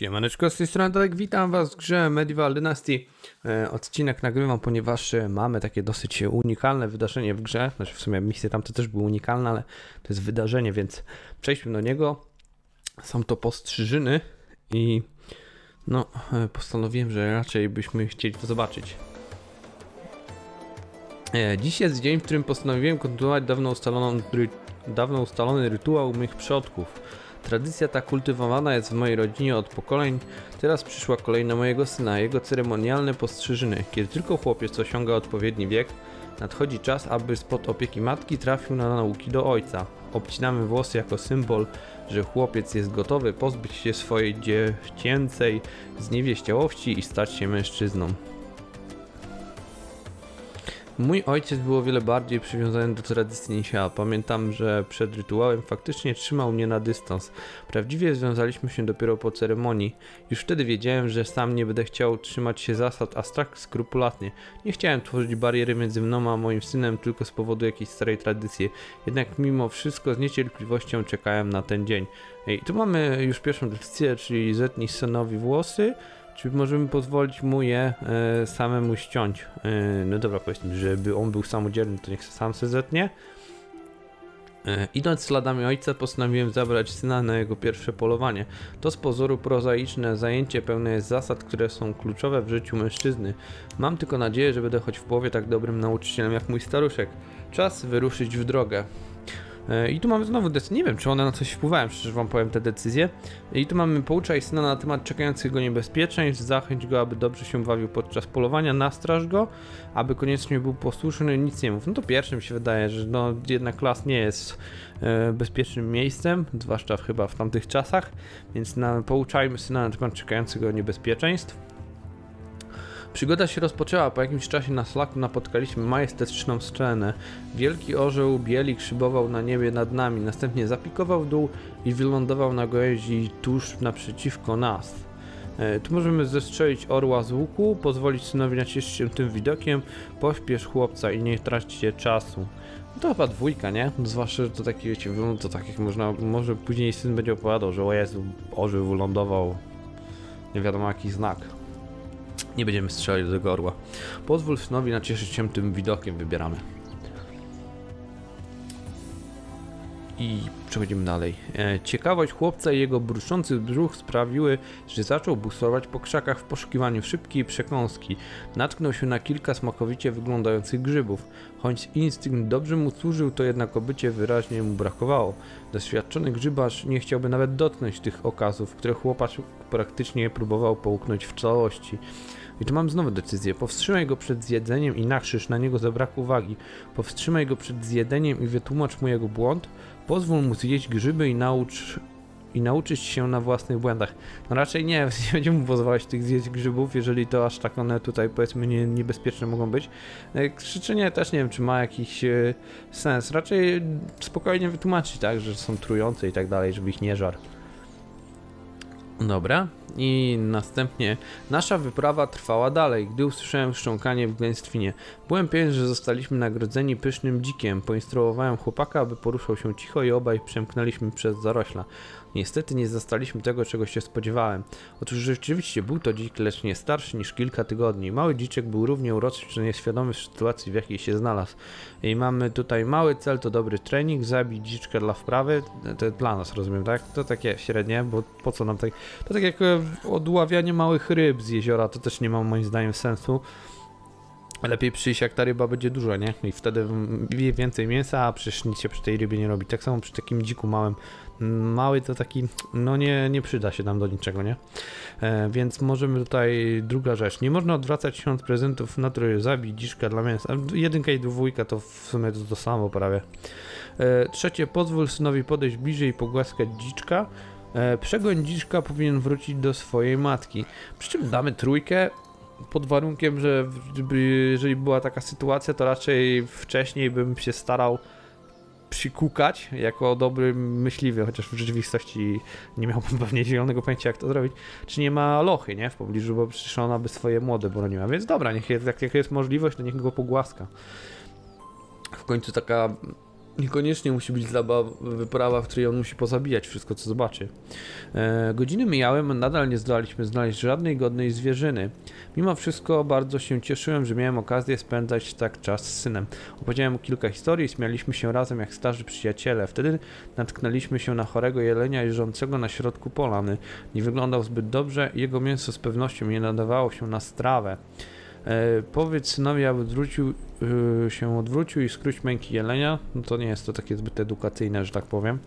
Siemaneczko, z tej strony Darek, witam was w grze Medieval Dynasty. E, odcinek nagrywam, ponieważ e, mamy takie dosyć unikalne wydarzenie w grze. Znaczy w sumie misje tamte też były unikalne, ale to jest wydarzenie, więc przejdźmy do niego. Są to postrzyżyny i no, e, postanowiłem, że raczej byśmy chcieli to zobaczyć. Dziś jest dzień, w którym postanowiłem kontynuować dawno, dawno ustalony rytuał mych przodków. Tradycja ta kultywowana jest w mojej rodzinie od pokoleń. Teraz przyszła kolej na mojego syna, jego ceremonialne postrzyżyny. Kiedy tylko chłopiec osiąga odpowiedni wiek, nadchodzi czas, aby spod opieki matki trafił na nauki do ojca. Obcinamy włosy jako symbol, że chłopiec jest gotowy pozbyć się swojej dziecięcej zniewieściałości i stać się mężczyzną. Mój ojciec był o wiele bardziej przywiązany do tradycji niż ja. Pamiętam, że przed rytuałem faktycznie trzymał mnie na dystans. Prawdziwie związaliśmy się dopiero po ceremonii. Już wtedy wiedziałem, że sam nie będę chciał trzymać się zasad aż tak skrupulatnie. Nie chciałem tworzyć bariery między mną a moim synem tylko z powodu jakiejś starej tradycji. Jednak mimo wszystko z niecierpliwością czekałem na ten dzień. I tu mamy już pierwszą decyzję, czyli zetnij synowi włosy. Czy możemy pozwolić mu je e, samemu ściąć? E, no dobra, powiedzmy, żeby on był samodzielny, to niech sam se zetnie. E, idąc śladami ojca, postanowiłem zabrać syna na jego pierwsze polowanie. To z pozoru prozaiczne zajęcie pełne jest zasad, które są kluczowe w życiu mężczyzny. Mam tylko nadzieję, że będę choć w połowie tak dobrym nauczycielem jak mój staruszek. Czas wyruszyć w drogę. E, I tu mamy znowu decyzję. Nie wiem, czy one na coś wpływają, szczerze wam powiem te decyzje. I tu mamy pouczaj syna na temat czekających go niebezpieczeństw, zachęć go, aby dobrze się bawił podczas polowania, nastraż go, aby koniecznie był posłuszny, nic nie mów. No to pierwszym się wydaje, że no jednak las nie jest e, bezpiecznym miejscem, zwłaszcza chyba w tamtych czasach, więc na, pouczajmy syna na temat czekających go niebezpieczeństw. Przygoda się rozpoczęła, po jakimś czasie na szlaku napotkaliśmy majestatyczną scenę. Wielki orzeł bielik szybował na niebie nad nami, następnie zapikował w dół i wylądował na gałęzi tuż naprzeciwko nas. E, tu możemy zestrzelić orła z łuku, pozwolić synowi nacieszyć się tym widokiem, pośpiesz chłopca i nie traćcie czasu. To chyba dwójka, nie? Zwłaszcza, że to taki, wiecie, to tak jak można, może później syn będzie opowiadał, że o Jezu, orzeł wylądował, nie wiadomo jaki znak. Nie będziemy strzelać do tego orła. Pozwól synowi nacieszyć się tym widokiem, wybieramy. I przechodzimy dalej. E, ciekawość chłopca i jego bruszący brzuch sprawiły, że zaczął busować po krzakach w poszukiwaniu szybkiej przekąski. Natknął się na kilka smakowicie wyglądających grzybów. Choć instynkt dobrze mu służył, to jednak obycie wyraźnie mu brakowało. Doświadczony grzybarz nie chciałby nawet dotknąć tych okazów, które chłopak praktycznie próbował połknąć w całości. I tu mam znowu decyzję. Powstrzymaj go przed zjedzeniem i nakrzyż na niego za brak uwagi. Powstrzymaj go przed zjedeniem i wytłumacz mu jego błąd. Pozwól mu zjeść grzyby i naucz i nauczyć się na własnych błędach. No raczej nie, nie będziemy mu pozwalać tych zjeść grzybów, jeżeli to aż tak one tutaj powiedzmy nie, niebezpieczne mogą być. E, Krzyczenie też nie wiem, czy ma jakiś e, sens. Raczej spokojnie wytłumaczyć, tak, że są trujące i tak dalej, żeby ich nie żar. Dobra, i następnie nasza wyprawa trwała dalej, gdy usłyszałem szcząkanie w gęstwinie. Byłem pewien, że zostaliśmy nagrodzeni pysznym dzikiem. Poinstruowałem chłopaka, aby poruszał się cicho i obaj przemknęliśmy przez zarośla. Niestety nie zastaliśmy tego, czego się spodziewałem. Otóż rzeczywiście był to dzik, lecz nie starszy niż kilka tygodni. Mały dziczek był równie uroczy, że nieświadomy sytuacji, w jakiej się znalazł. I mamy tutaj mały cel, to dobry trening, zabić dziczkę dla wprawy. To dla nas, rozumiem, tak? To takie średnie, bo po co nam tak... To tak jak e, odławianie małych ryb z jeziora, to też nie ma moim zdaniem sensu. Lepiej przyjść jak ta ryba będzie duża, nie? I wtedy więcej mięsa, a przecież nic się przy tej rybie nie robi. Tak samo przy takim dziku małym. Mały to taki, no nie, nie przyda się nam do niczego, nie? E, więc możemy tutaj, druga rzecz, nie można odwracać się od prezentów natury, zabij dziczka dla mięsa. Jedynka i dwójka to w sumie to, to samo prawie. E, trzecie, pozwól synowi podejść bliżej i pogłaskać dziczka. E, przegoń dziczka powinien wrócić do swojej matki. Przy czym damy trójkę, pod warunkiem, że jeżeli była taka sytuacja, to raczej wcześniej bym się starał przykukać jako dobry myśliwy, chociaż w rzeczywistości nie miałbym pewnie zielonego pojęcia jak to zrobić, czy nie ma lochy, nie, w pobliżu, bo przecież ona by swoje młode broniła, więc dobra, niech jest, jak, jak jest możliwość, to niech go pogłaska. W końcu taka Niekoniecznie musi być zabaw, wyprawa, w której on musi pozabijać wszystko, co zobaczy. E, godziny mijały, a nadal nie zdołaliśmy znaleźć żadnej godnej zwierzyny. Mimo wszystko bardzo się cieszyłem, że miałem okazję spędzać tak czas z synem. Opowiedziałem mu kilka historii i śmialiśmy się razem jak starzy przyjaciele. Wtedy natknęliśmy się na chorego jelenia leżącego na środku polany. Nie wyglądał zbyt dobrze i jego mięso z pewnością nie nadawało się na strawę. E, powiedz synowi, aby odwrócił, y, się odwrócił i skróć męki jelenia. No to nie jest to takie zbyt edukacyjne, że tak powiem.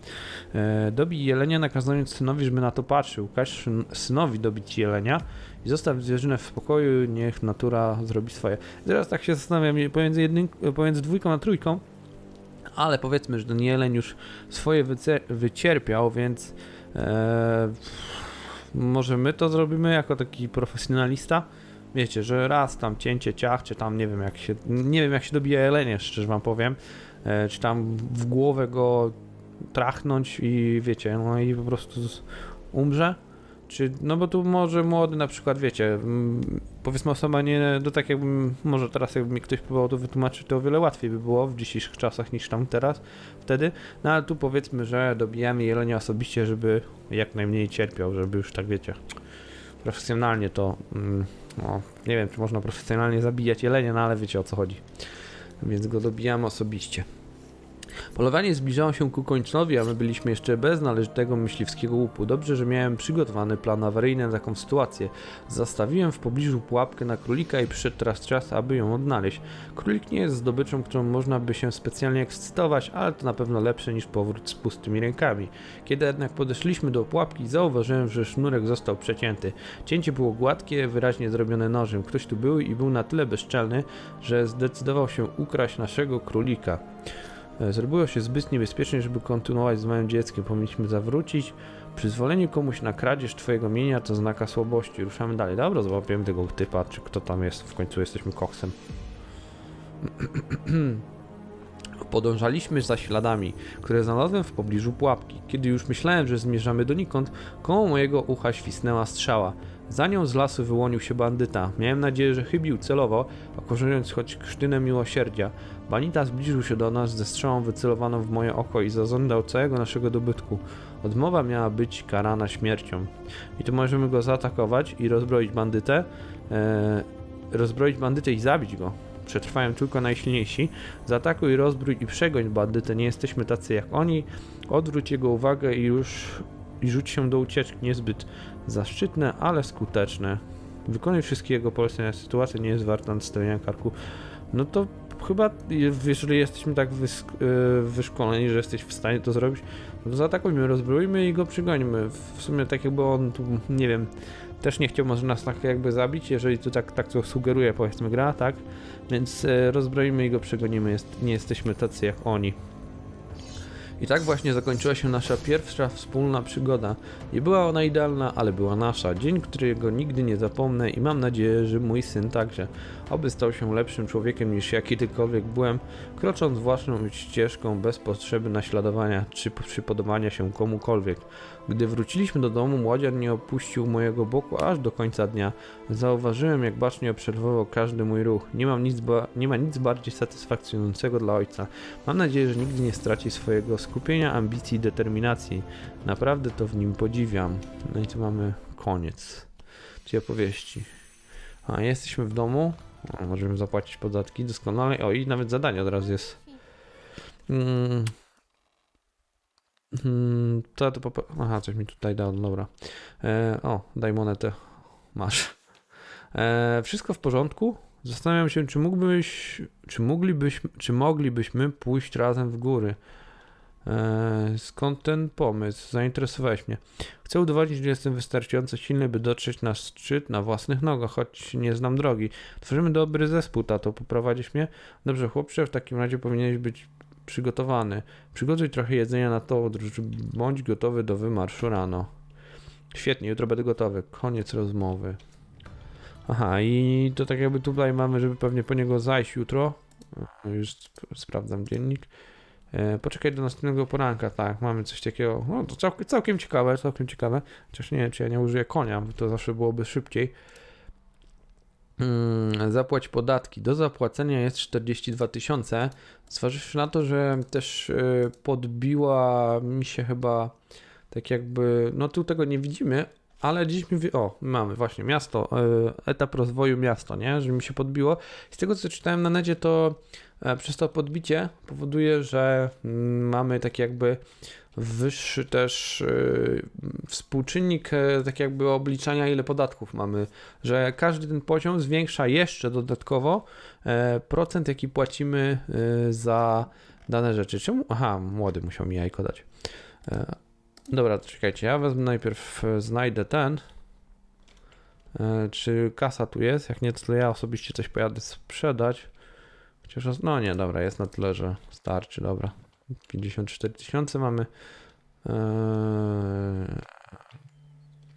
E, dobij jelenia, nakazując synowi, żeby na to patrzył. Każ syn- synowi dobić jelenia i zostaw zwierzynę w spokoju, niech natura zrobi swoje. Teraz tak się zastanawiam pomiędzy, jednym, pomiędzy dwójką a trójką, ale powiedzmy, że ten jeleń już swoje wycierpiał, więc e, może my to zrobimy jako taki profesjonalista. Wiecie, że raz tam cięcie ciach, czy tam nie wiem jak się, nie wiem jak się dobija jelenie, szczerze wam powiem, e, czy tam w głowę go trachnąć i wiecie, no i po prostu umrze, czy, no bo tu może młody na przykład, wiecie, powiedzmy osoba nie, do tak jakbym, może teraz jakby mi ktoś próbował to wytłumaczyć, to o wiele łatwiej by było w dzisiejszych czasach niż tam teraz, wtedy, no ale tu powiedzmy, że dobijamy jelenia osobiście, żeby jak najmniej cierpiał, żeby już tak wiecie, profesjonalnie to, mm, no, nie wiem, czy można profesjonalnie zabijać jelenie, no ale wiecie o co chodzi. Więc go dobijamy osobiście. Polowanie zbliżało się ku końcowi, a my byliśmy jeszcze bez należytego myśliwskiego łupu. Dobrze, że miałem przygotowany plan awaryjny na taką sytuację. Zastawiłem w pobliżu pułapkę na królika i przyszedł teraz czas, aby ją odnaleźć. Królik nie jest zdobyczą, którą można by się specjalnie ekscytować, ale to na pewno lepsze niż powrót z pustymi rękami. Kiedy jednak podeszliśmy do pułapki, zauważyłem, że sznurek został przecięty. Cięcie było gładkie, wyraźnie zrobione nożem. Ktoś tu był i był na tyle bezczelny, że zdecydował się ukraść naszego królika. E, Zrobiło się zbyt niebezpiecznie, żeby kontynuować z małym dzieckiem. Powinniśmy zawrócić. Przyzwolenie komuś na kradzież twojego mienia to znaka słabości. Ruszamy dalej. Dobra, złapiemy tego typa, czy kto tam jest. W końcu jesteśmy koksem. Podążaliśmy za śladami, które znalazłem w pobliżu pułapki. Kiedy już myślałem, że zmierzamy donikąd, koło mojego ucha świsnęła strzała. Za nią z lasu wyłonił się bandyta. Miałem nadzieję, że chybił celowo, okorzując choć krztynem miłosierdzia. Banita zbliżył się do nas ze strzałą wycelowaną w moje oko i zażądał całego naszego dobytku. Odmowa miała być karana śmiercią. I tu możemy go zaatakować i rozbroić bandytę. E, rozbroić bandytę i zabić go. Przetrwają tylko najsilniejsi. Zaatakuj, rozbrój i przegoń bandytę. Nie jesteśmy tacy jak oni. Odwróć jego uwagę i już i rzuć się do ucieczki. Niezbyt zaszczytne, ale skuteczne. Wykonuj wszystkie jego polecenia. Sytuacja nie jest warta nastawienia karku. No to chyba, jeżeli jesteśmy tak e, wyszkoleni, że jesteś w stanie to zrobić, no to zaatakujmy, rozbrójmy i go przygońmy. W sumie tak jakby on tu, nie wiem, też nie chciał może nas tak jakby zabić, jeżeli tu tak, tak to sugeruje powiedzmy gra, tak? Więc e, rozbroimy i go przegonimy, jest, nie jesteśmy tacy jak oni. I tak właśnie zakończyła się nasza pierwsza wspólna przygoda. Nie była ona idealna, ale była nasza. Dzień, którego nigdy nie zapomnę i mam nadzieję, że mój syn także. Oby stał się lepszym człowiekiem niż ja kiedykolwiek byłem, krocząc własną ścieżką bez potrzeby naśladowania czy przypodobania się komukolwiek. Gdy wróciliśmy do domu, młodzian nie opuścił mojego boku aż do końca dnia. Zauważyłem, jak bacznie obserwował każdy mój ruch. Nie, mam nic nie ma nic bardziej satysfakcjonującego dla ojca. Mam nadzieję, że nigdy nie straci swojego skupienia, ambicji i determinacji. Naprawdę to w nim podziwiam. No i tu mamy koniec tej opowieści. A, jesteśmy w domu. Możemy zapłacić podatki doskonale. O, i nawet zadanie od razu jest. Mm. Mm, to, to popa- Aha, coś mi tutaj dał, dobra. E, o, daj monetę. Masz. E, wszystko w porządku? Zastanawiam się, czy mógłbyś, czy moglibyśmy, czy moglibyśmy pójść razem w góry. E, skąd ten pomysł? Zainteresowałeś mnie. Chcę udowodnić, że jestem wystarczająco silny, by dotrzeć na szczyt na własnych nogach, choć nie znam drogi. Tworzymy dobry zespół, tato. Poprowadzisz mnie? Dobrze, chłopcze, w takim razie powinieneś być przygotowany. Przygotuj trochę jedzenia na to, bądź gotowy do wymarszu rano. Świetnie, jutro będę gotowy. Koniec rozmowy. Aha, i to tak jakby tutaj mamy, żeby pewnie po niego zajść jutro. Już sp- sprawdzam dziennik. E, poczekaj do następnego poranka, tak, mamy coś takiego, no to całkiem, całkiem ciekawe, całkiem ciekawe, chociaż nie wiem, czy ja nie użyję konia, bo to zawsze byłoby szybciej. Hmm, zapłać podatki. Do zapłacenia jest 42 tysiące. Zważywszy na to, że też e, podbiła mi się chyba tak jakby, no tu tego nie widzimy, ale dziś mi, o, mamy właśnie miasto, e, etap rozwoju miasto, nie, że mi się podbiło. Z tego co czytałem na necie, to przez to podbicie powoduje, że mm, mamy tak jakby wyższy też y, współczynnik e, tak jakby obliczania ile podatków mamy, że każdy ten poziom zwiększa jeszcze dodatkowo e, procent jaki płacimy e, za dane rzeczy. Czemu? Aha, młody musiał mi jajko dać. E, Dobra, czekajcie, ja wezmę najpierw, e, znajdę ten. E, Czy kasa tu jest? Jak nie, to ja osobiście coś pojadę sprzedać. Chociaż, no nie, dobra, jest na tyle, że starczy, dobra. 54 tysiące mamy. Eee,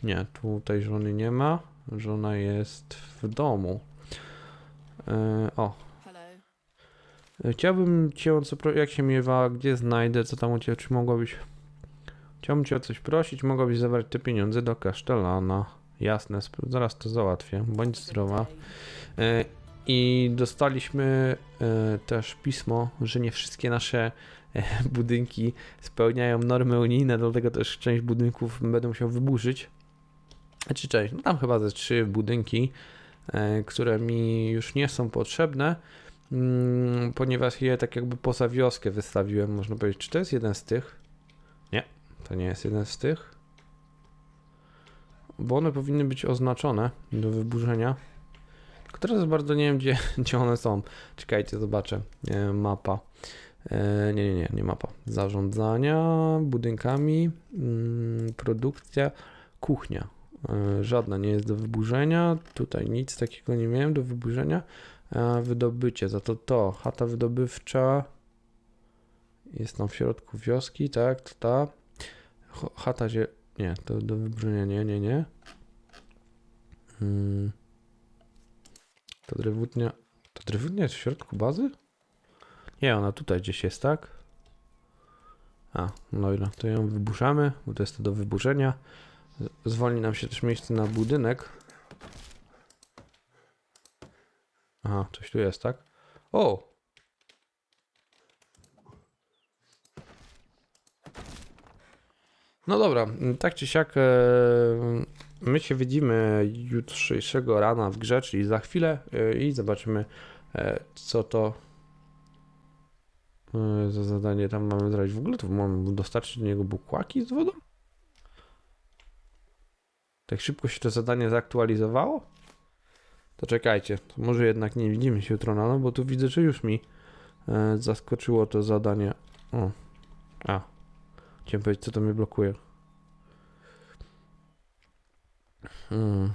Nie, tutaj żony nie ma. Żona jest w domu. Eee, O. E, Chciałbym cię o co jak się miewa, gdzie znajdę, co tam u ciebie, czy mogłabyś... Chciałbym cię o coś prosić, mogłabyś zabrać te pieniądze do kasztelana. Jasne, zaraz to załatwię. Bądź zdrowa. day. I dostaliśmy e, też pismo, że nie wszystkie nasze e, budynki spełniają normy unijne, dlatego też część budynków będę musiał wyburzyć. Czy część? No tam chyba ze trzy budynki, e, które mi już nie są potrzebne, mm, ponieważ je tak jakby poza wioskę wystawiłem, można powiedzieć. Czy to jest jeden z tych? Nie, to nie jest jeden z tych. Bo one powinny być oznaczone do wyburzenia. Tylko teraz bardzo nie wiem, gdzie, gdzie one są. Czekajcie, zobaczę. E, mapa. E, nie, nie, nie, nie mapa. Zarządzania budynkami, mm, produkcja, kuchnia. E, żadna nie jest do wyburzenia. Tutaj nic takiego nie miałem do wyburzenia. E, wydobycie, za to to. Chata wydobywcza jest tam w środku wioski, tak, to ta. Ch- Chata się. Nie, to do wyburzenia nie, nie, nie. Mm. To drewutnia. To drewutnia jest w środku bazy? Nie, ona tutaj gdzieś jest, tak? A, no i no, to ją wyburzamy, bo to jest to do wyburzenia. Zwolni nam się też miejsce na budynek. Aha, coś tu jest, tak? O! No dobra, tak czy siak, e, my się widzimy jutrzejszego rana w grze, czyli za chwilę e, i zobaczymy, e, co to e, za zadanie tam mamy zrobić. W ogóle to mam dostarczyć do niego bukłaki z wodą? Tak szybko się to zadanie zaktualizowało? To czekajcie, to może jednak nie widzimy się jutro rano, bo tu widzę, że już mi e, zaskoczyło to zadanie. O, a, chciałem powiedzieć, co to mnie blokuje. Hmm.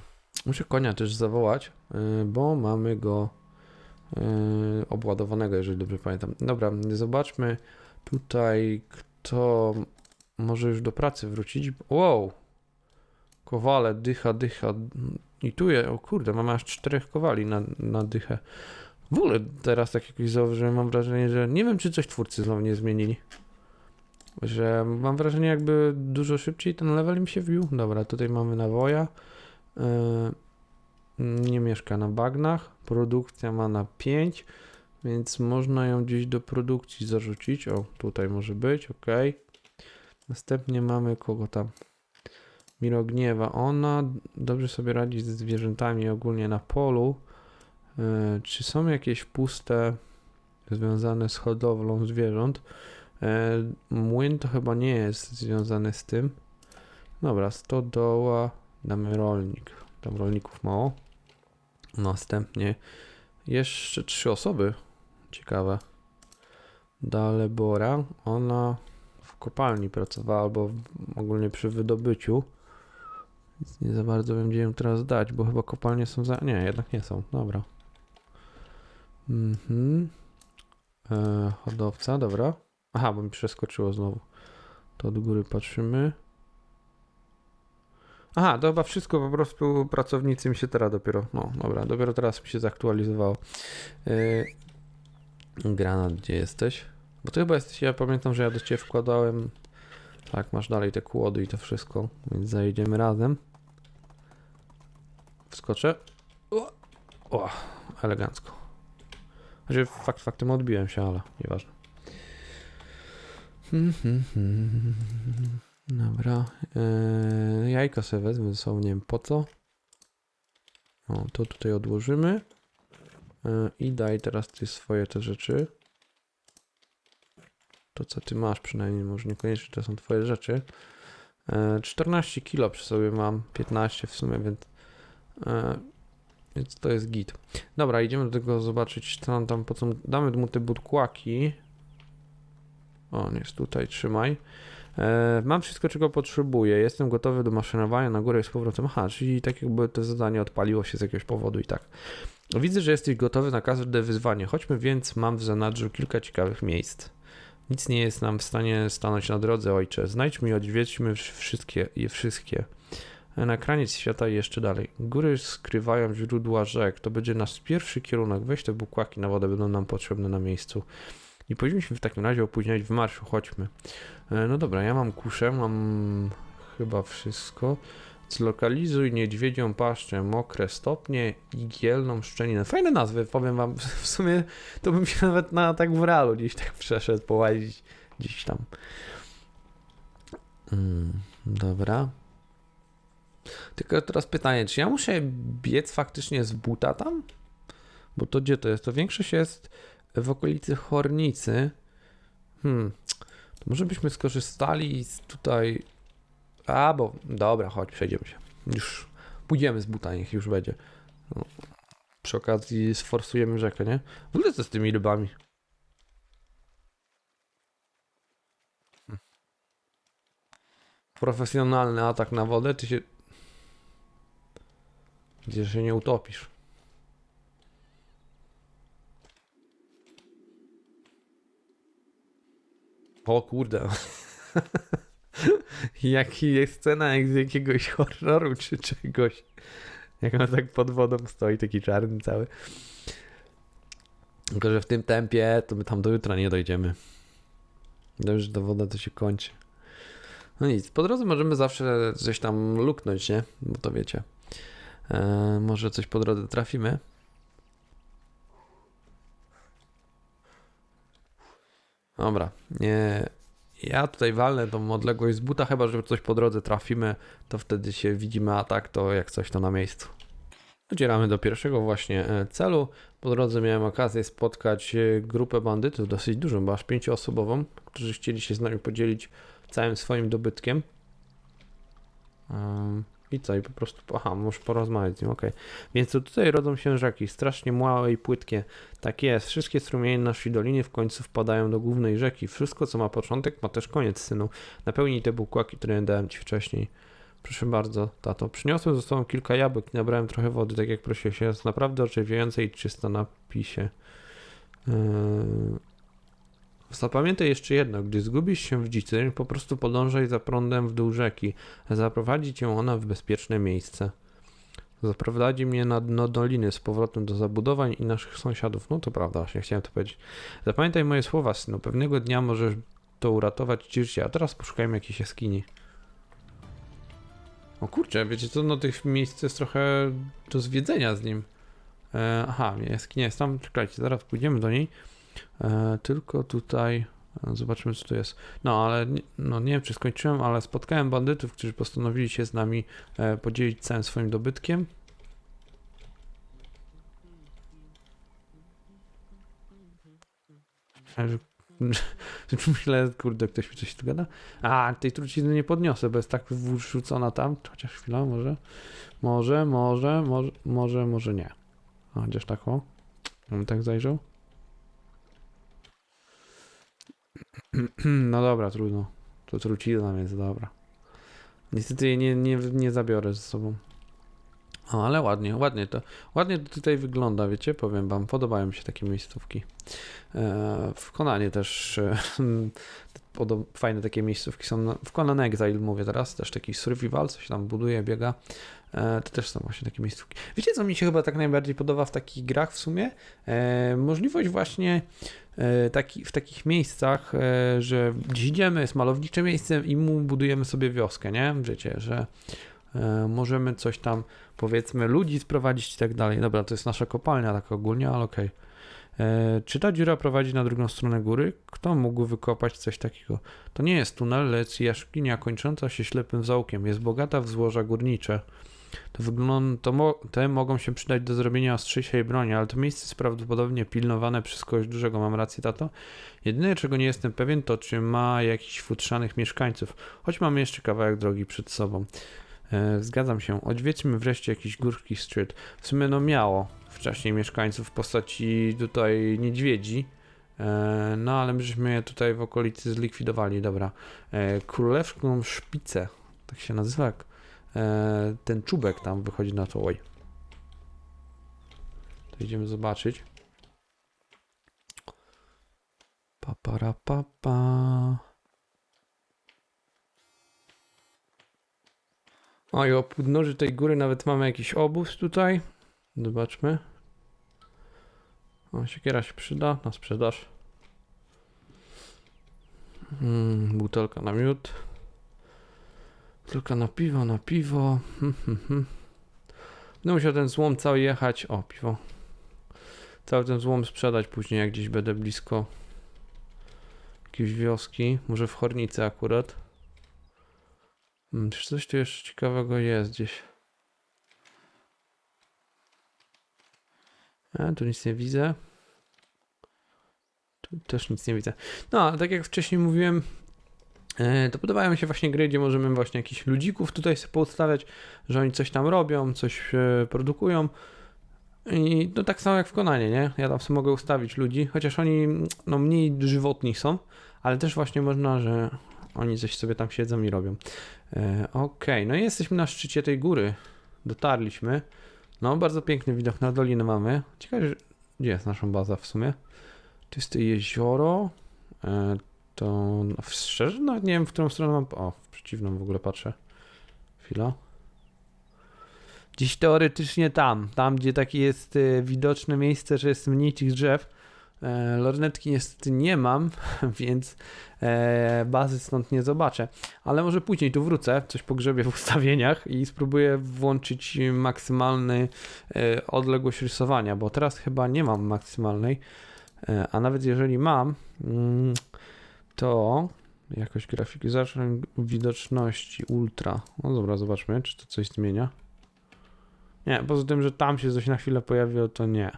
Muszę konia też zawołać, y, bo mamy go y, obładowanego, jeżeli dobrze pamiętam. Dobra, zobaczmy tutaj, kto może już do pracy wrócić. Wow! Kowale, dycha, dycha. I tu je, o kurde, mamy aż czterech kowali na, na dychę. W ogóle teraz tak jakoś zauważyłem, mam wrażenie, że nie wiem, czy coś twórcy znowu nie zmienili. Że mam wrażenie, jakby dużo szybciej ten level im się wbił. Dobra, tutaj mamy nawoja. Yy, nie mieszka na bagnach. Produkcja ma na 5, więc można ją gdzieś do produkcji zarzucić. O, tutaj może być, ok. Następnie mamy kogo tam? Mirogniewa. Ona dobrze sobie radzi ze zwierzętami ogólnie na polu. Yy, czy są jakieś puste związane z hodowlą zwierząt? E, młyn to chyba nie jest związany z tym. Dobra, stodoła, damy rolnik. Tam rolników mało. Następnie jeszcze trzy osoby. Ciekawe. Dalebora, ona w kopalni pracowała, albo ogólnie przy wydobyciu. Więc nie za bardzo wiem, gdzie ją teraz dać, bo chyba kopalnie są za... Nie, jednak nie są. Dobra. Mhm. E, hodowca, dobra. Aha, bo mi przeskoczyło znowu. To od góry patrzymy. Aha, to chyba wszystko po prostu pracownicy mi się teraz dopiero. No, dobra, dopiero teraz mi się zaktualizowało. Yy, granat, gdzie jesteś? Bo ty chyba jesteś. Ja pamiętam, że ja do ciebie wkładałem. Tak, masz dalej te kłody i to wszystko, więc zajedziemy razem. Wskoczę. O, O, elegancko. Znaczy, fakt faktem odbiłem się, ale nieważne. Hmm, hmm, hmm. Dobra. Eee, jajka sobie wezmę ze sobą, nie wiem po co. O, to tutaj odłożymy. Eee, I daj teraz ty swoje te rzeczy. To co ty masz przynajmniej, może niekoniecznie to są twoje rzeczy. Eee, 14 kilo przy sobie mam, 15 w sumie, więc, eee, więc to jest git. Dobra, idziemy do tego zobaczyć, co nam tam po co. Damy mu te budkłaki. O, jest tutaj, trzymaj. E, mam wszystko, czego potrzebuję. Jestem gotowy do maszynowania na górę i z powrotem. Aha, czyli tak jakby to zadanie odpaliło się z jakiegoś powodu i tak. Widzę, że jesteś gotowy na każde wyzwanie. Chodźmy więc, mam w zanadrzu kilka ciekawych miejsc. Nic nie jest nam w stanie stanąć na drodze, ojcze. Znajdźmy i odwiedźmy wszystkie, je wszystkie. Na kraniec świata i jeszcze dalej. Góry skrywają źródła rzek. To będzie nasz pierwszy kierunek. Weź te bukłaki na wodę, będą nam potrzebne na miejscu. Nie powinniśmy w takim razie opóźniać w marszu, chodźmy. E, No dobra, ja mam kuszę, mam chyba wszystko. Zlokalizuj niedźwiedzią paszczę, mokre stopnie i gielną szczelinę. Fajne nazwy, powiem wam. W sumie to bym się nawet na tak w realu gdzieś tak przeszedł, połazić gdzieś tam. Mm, dobra. Tylko teraz pytanie, czy ja muszę biec faktycznie z buta tam? Bo to gdzie to jest? To większość jest w okolicy Hornicy. Hmm. To może byśmy skorzystali z tutaj. A, bo dobra, chodź, przejdziemy się. Już pójdziemy z buta, niech już będzie. No. Przy okazji sforsujemy rzekę, nie? W ogóle co z tymi rybami? Profesjonalny atak na wodę, ty się. Gdzie się nie utopisz. O kurde. Jaki jest scena jak z jakiegoś horroru czy czegoś. Jak on tak pod wodą stoi, taki czarny cały. Tylko, że w tym tempie to my tam do jutra nie dojdziemy. Dobrze, że ta woda to się kończy. No nic, po drodze możemy zawsze coś tam luknąć, nie? Bo to wiecie. Eee, może coś po drodze trafimy. Dobra, nie. Ja tutaj walnę tą odległość z buta, chyba że coś po drodze trafimy, to wtedy się widzimy, a tak to jak coś to na miejscu. Docieramy do pierwszego właśnie e, celu. Po drodze miałem okazję spotkać e, grupę bandytów, dosyć dużą, bo aż pięcioosobową, którzy chcieli się z nami podzielić całym swoim dobytkiem. I co? I po prostu, aha, muszę porozmawiać z nim, okej. Więc to tutaj rodzą się rzeki, strasznie małe i płytkie. Tak jest, wszystkie strumienie naszej doliny w końcu wpadają do głównej rzeki. Wszystko, co ma początek, ma też koniec, synu. Napełnij te bukłaki, które dałem ci wcześniej. Proszę bardzo, tato. Przyniosłem ze sobą kilka jabłek i nabrałem trochę wody, tak jak prosiłeś. Jest naprawdę oczywiające i czysta na pisie. Yy... Zapamiętaj jeszcze jedno, gdy zgubisz się w dzicy, po prostu podążaj za prądem w dół rzeki. Zaprowadzi cię ona w bezpieczne miejsce. Zaprowadzi mnie na dno doliny z powrotem do zabudowań i naszych sąsiadów. No to prawda, właśnie chciałem to powiedzieć. Zapamiętaj moje słowa, synu. Pewnego dnia możesz to uratować ci życie, a teraz poszukajmy jakiejś jaskini. O kurczę, wiecie co, no tych miejsc jest trochę do zwiedzenia z nim. E, aha, jaskinia jest tam, czekajcie, zaraz pójdziemy do niej. E, tylko tutaj e, zobaczymy co to jest. No ale no, nie wiem czy skończyłem, ale spotkałem bandytów, którzy postanowili się z nami e, podzielić całym swoim dobytkiem. Myślę, kurde, ktoś mi coś tu gada. A, tej trucizny nie podniosę, bo jest tak wrzucona tam. Chociaż chwila, może. Może, może, może, może, może nie. Chociaż tak o. Bym tak zajrzał. No dobra, trudno. To trucizna, więc dobra. Niestety jej nie, nie, nie zabiorę ze sobą. O, ale ładnie, ładnie to, ładnie to tutaj wygląda, wiecie, powiem wam, podobają mi się takie miejscówki. E, w Konanie też e, fajne takie miejscówki są. na- W Conan Exile mówię teraz, też taki survival, coś tam buduje, biega. E, to też są właśnie takie miejscówki. Wiecie, co mi się chyba tak najbardziej podoba w takich grach w sumie? E, możliwość właśnie e, taki, w takich miejscach, że gdzieś idziemy, jest malownicze miejsce i mu budujemy sobie wioskę, nie? Wiecie, że możemy coś tam, powiedzmy, ludzi sprowadzić i tak dalej. Dobra, to jest nasza kopalnia tak ogólnie, ale okej. E, Czy ta dziura prowadzi na drugą stronę góry? Kto mógł wykopać coś takiego? To nie jest tunel, lecz jaskinia kończąca się ślepym zaułkiem. Jest bogata w złoża górnicze. To to mo, te mogą się przydać do zrobienia ostrzejszej broni, ale to miejsce jest prawdopodobnie pilnowane przez kogoś dużego. Mam rację, tato? Jedyne, czego nie jestem pewien, to czy ma jakichś futrzanych mieszkańców. Choć mamy jeszcze kawałek drogi przed sobą. E, zgadzam się. Odwiedźmy wreszcie jakiś górski street. W sumie no miało wcześniej mieszkańców w postaci tutaj niedźwiedzi. E, no ale my żeśmy je tutaj w okolicy zlikwidowali. Dobra. E, królewską szpicę. Tak się nazywa. E, ten czubek tam wychodzi na to. Oj. To idziemy zobaczyć. Papara papa. O i o podnóży tej góry nawet mamy jakiś obóz tutaj. Zobaczmy. O, siekiera się przyda na sprzedaż. Mm, butelka na miód. Butelka na piwo, na piwo. Hmm, hmm, hmm. Będę musiał ten złom cały jechać. O, piwo. Cały ten złom sprzedać później, jak gdzieś będę blisko jakiejś wioski. Może w Hornicy akurat. Czy coś tu jeszcze ciekawego jest gdzieś? A, tu nic nie widzę. Tu też nic nie widzę. No, tak jak wcześniej mówiłem, e, to podobają mi się właśnie gry, gdzie możemy właśnie jakichś ludzików tutaj sobie poustawiać, że oni coś tam robią, coś e, produkują. I no tak samo jak w Konanie, nie? Ja tam sobie mogę ustawić ludzi, chociaż oni no mniej żywotni są, ale też właśnie można, że oni coś sobie tam siedzą i robią. E, Okej, no i jesteśmy na szczycie tej góry. Dotarliśmy. No, bardzo piękny widok na dolinę mamy. Ciekawe, gdzie jest nasza baza w sumie? Tu jest to jezioro. E, to no, szczerze nawet nie wiem, w którą stronę mam. O, w przeciwną w ogóle patrzę. Chwila. Gdzieś teoretycznie tam, tam gdzie takie jest e, widoczne miejsce, że jest mniej tych drzew. E, lornetki niestety nie mam, więc e, bazy stąd nie zobaczę. Ale może później tu wrócę, coś pogrzebię w ustawieniach i spróbuję włączyć maksymalny e, odległość rysowania, bo teraz chyba nie mam maksymalnej, e, a nawet jeżeli mam, mm, to jakość grafiki, zacznę widoczności ultra. No dobra, zobaczmy, czy to coś zmienia. Nie, poza tym, że tam się coś na chwilę pojawiło, to nie.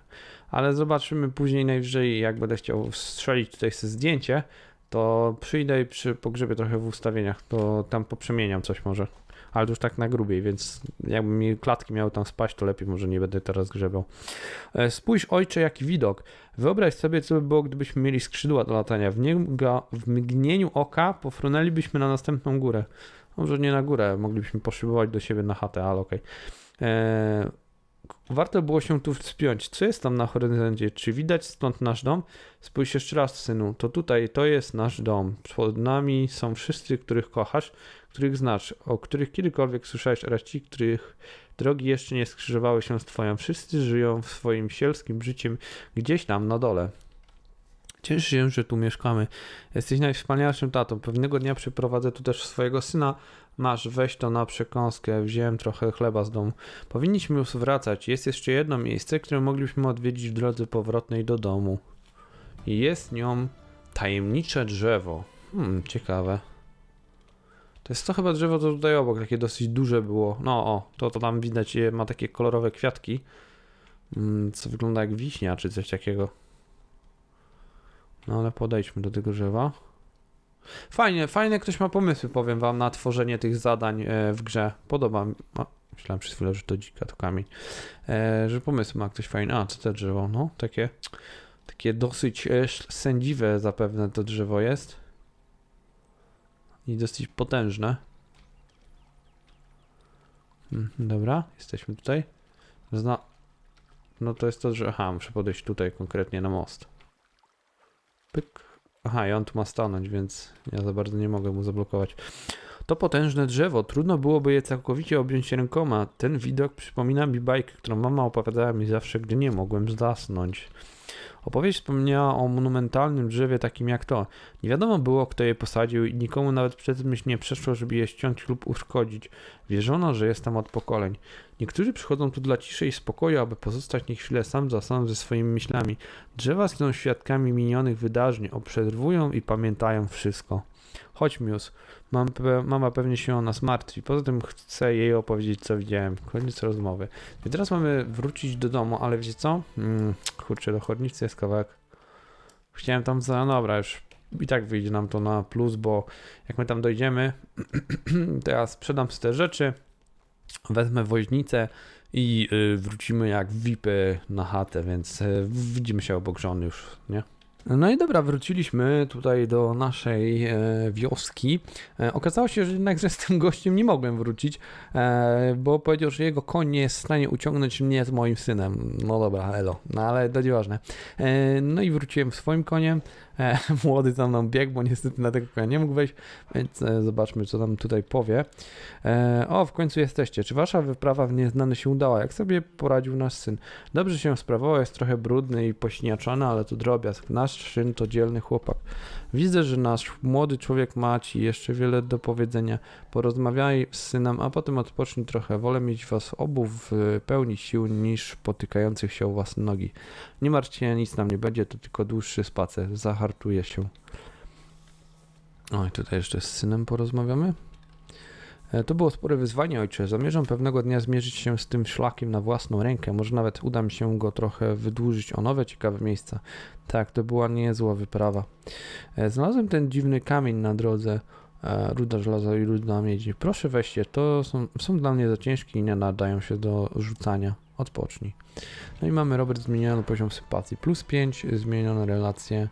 Ale zobaczymy później najwyżej, jak będę chciał strzelić tutaj sobie zdjęcie, to przyjdę i przy pogrzebie trochę w ustawieniach, to tam poprzemieniam coś może. Ale już tak na grubiej, więc jakby mi klatki miały tam spaść, to lepiej może nie będę teraz grzebał. E, Spójrz ojcze, jaki widok. Wyobraź sobie, co by było, gdybyśmy mieli skrzydła do latania. W, niego, w mgnieniu oka pofrunęlibyśmy na następną górę. Może nie na górę, moglibyśmy poszybować do siebie na chatę, ale okej. E, Warto było się tu wspiąć. Co jest tam na horyzoncie? Czy widać stąd nasz dom? Spójrz jeszcze raz, synu. To tutaj, to jest nasz dom. Przed nami są wszyscy, których kochasz, których znasz, o których kiedykolwiek słyszałeś oraz ci, których drogi jeszcze nie skrzyżowały się z twoją. Wszyscy żyją swoim sielskim życiem gdzieś tam na dole. Cieszę się, że tu mieszkamy. Jesteś najwspanialszym tatą. Pewnego dnia przyprowadzę tu też swojego syna. Masz, weź to na przekąskę. Wziąłem trochę chleba z domu. Powinniśmy już wracać. Jest jeszcze jedno miejsce, które moglibyśmy odwiedzić w drodze powrotnej do domu. Jest nią tajemnicze drzewo. Hmm, ciekawe. To jest to chyba drzewo, to tutaj obok, takie dosyć duże było. No o, to, to tam widać, ma takie kolorowe kwiatki. Mm, co wygląda jak wiśnia, czy coś takiego. No ale podejdźmy do tego drzewa. Fajnie, fajne ktoś ma pomysły, powiem wam, na tworzenie tych zadań e, w grze. Podoba mi. O, myślałem przez chwilę, że to dzika, to kamień. E, że pomysły ma ktoś fajny. A, co to drzewo? No, takie, takie dosyć e, sędziwe zapewne to drzewo jest. I dosyć potężne. Mm, dobra, jesteśmy tutaj. Zna... No to jest to, że... Aha, muszę podejść tutaj konkretnie na most. Pyk. Aha, i on tu ma stanąć, więc ja za bardzo nie mogę mu zablokować. To potężne drzewo, trudno byłoby je całkowicie objąć rękoma. Ten widok przypomina mi bajkę, którą mama opowiadała mi zawsze, gdy nie mogłem zasnąć. Opowieść wspomniała o monumentalnym drzewie takim jak to. Nie wiadomo było, kto je posadził i nikomu nawet przez myśl nie przeszło, żeby je ściąć lub uszkodzić. Wierzono, że jest tam od pokoleń. Niektórzy przychodzą tu dla ciszy i spokoju, aby pozostać nie chwilę sam za sam ze swoimi myślami. Drzewa są świadkami minionych wydarzeń, obserwują i pamiętają wszystko. Chodź, Mius. Mam, mama pewnie się o nas martwi. Poza tym chcę jej opowiedzieć, co widziałem. Koniec rozmowy. I teraz mamy wrócić do domu, ale wiecie co? Mm, kurczę, do chornicy jest kawałek. Chciałem tam. No dobra, już i tak wyjdzie nam to na plus, bo jak my tam dojdziemy, to ja sprzedam te rzeczy, wezmę woźnicę i y, wrócimy jak VIPy na chatę, więc y, widzimy się obok żony już, nie? No i dobra, wróciliśmy tutaj do naszej e, wioski. E, okazało się, że jednak z tym gościem nie mogłem wrócić, e, bo powiedział, że jego koń nie jest w stanie uciągnąć mnie z moim synem. No dobra, elo, no ale to nieważne. No i wróciłem swoim koniem. E, młody za mną biegł, bo niestety na tego konia nie mógł wejść, więc e, zobaczmy, co nam tutaj powie. E, o, w końcu jesteście. Czy wasza wyprawa w nieznane się udała? Jak sobie poradził nasz syn? Dobrze się sprawował, jest trochę brudny i pośniaczony, ale to drobiazg. Nasz syn to dzielny chłopak. Widzę, że nasz młody człowiek ma ci jeszcze wiele do powiedzenia. Porozmawiaj z synem, a potem odpocznij trochę. Wolę mieć was obu w pełni sił niż potykających się o własne nogi. Nie martw się, nic nam nie będzie, to tylko dłuższy spacer. Zahartuje się. Oj, tutaj jeszcze z synem porozmawiamy. E, To było spore wyzwanie, ojcze. Zamierzam pewnego dnia zmierzyć się z tym szlakiem na własną rękę. Może nawet uda mi się go trochę wydłużyć o nowe, ciekawe miejsca. Tak, to była niezła wyprawa. E, Znalazłem ten dziwny kamień na drodze. e, Ruda żelaza i ruda miedzi. Proszę weźcie, to są, są dla mnie za ciężkie i nie nadają się do rzucania. Odpocznij. No i mamy Robert zmieniony poziom sympatii. Plus 5, zmienione relacje.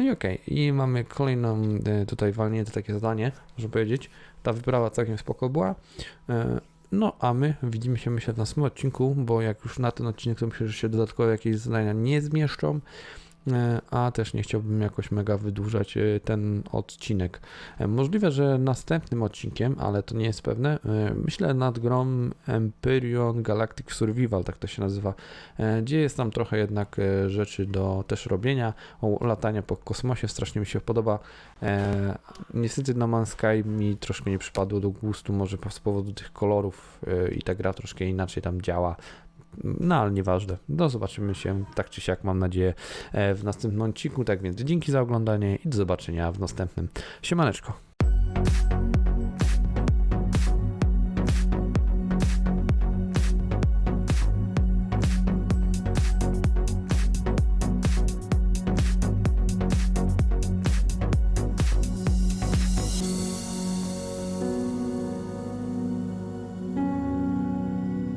No i okej. I mamy kolejną e, tutaj walnięte takie zadanie, można powiedzieć. Ta wyprawa całkiem spoko była. E, No, a my widzimy się myślę w następnym odcinku, bo jak już na ten odcinek to myślę, że się dodatkowe jakieś zadania nie zmieszczą, a też nie chciałbym jakoś mega wydłużać e, ten odcinek. E, Możliwe, że następnym odcinkiem, ale to nie jest pewne, e, myślę nad grą Empyrean Galactic Survival, tak to się nazywa, e, gdzie jest tam trochę jednak e, rzeczy do też robienia, latania po kosmosie, strasznie mi się podoba. E, niestety No Man's Sky mi troszkę nie przypadło do gustu, może z powodu tych kolorów e, i ta gra troszkę inaczej tam działa. No ale nieważne. No zobaczymy się tak czy siak, mam nadzieję, e, w następnym odcinku. Tak więc dzięki za oglądanie i do zobaczenia w następnym. Siemaneczko.